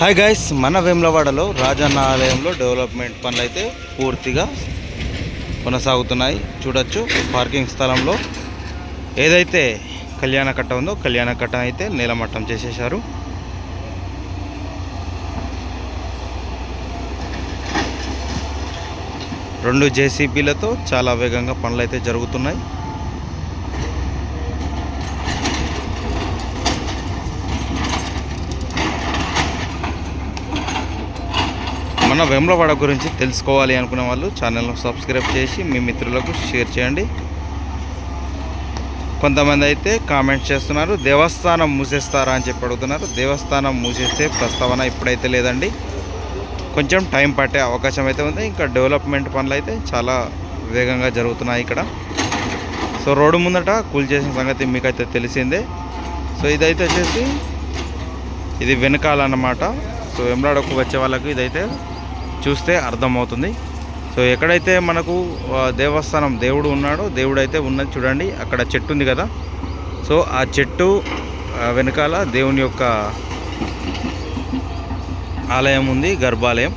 Hi guys మన వేములవాడలో రాజన్న ఆలయంలో డెవలప్మెంట్ పనులు అయితే పూర్తిగా కొనసాగుతున్నాయి. చూడొచ్చు పార్కింగ్ స్థలంలో ఏదైతే కళ్యాణ కట్ట ఉందో కళ్యాణ కట్ట అయితే నీలమట్టం చేసేశారు. రెండు జేసీబీలతో చాలా వేగంగా పనులు అయితే జరుగుతున్నాయి. మన వేములవాడ గురించి తెలుసుకోవాలి అనుకునే వాళ్ళు ఛానల్ను సబ్స్క్రైబ్ చేసి మీ మిత్రులకు షేర్ చేయండి. కొంతమంది అయితే కామెంట్ చేస్తున్నారు దేవస్థానం మూసేస్తారా? అని చెప్పి అడుగుతున్నారు. దేవస్థానం మూసేస్తే ప్రస్తావన ఇప్పుడైతే లేదండి. కొంచెం టైం పట్టే అవకాశం అయితే ఉంది. ఇంకా డెవలప్మెంట్ పనులు అయితే చాలా వేగంగా జరుగుతున్నాయి ఇక్కడ. సో రోడ్డు ముందట కూల్ చేసిన సంగతి మీకైతే తెలిసిందే. సో ఇదైతే వచ్చేసి ఇది వెనకాలన్నమాట సో వెమ్లాడకు వచ్చే వాళ్ళకు ఇదైతే చూస్తే అర్థమవుతుంది. సో ఎక్కడైతే మనకు దేవస్థానం దేవుడు ఉన్నాడో దేవుడు అయితే ఉన్నది చూడండి అక్కడ చెట్టు ఉంది కదా. సో ఆ చెట్టు వెనకాల దేవుని యొక్క ఆలయం ఉంది గర్భాలయం.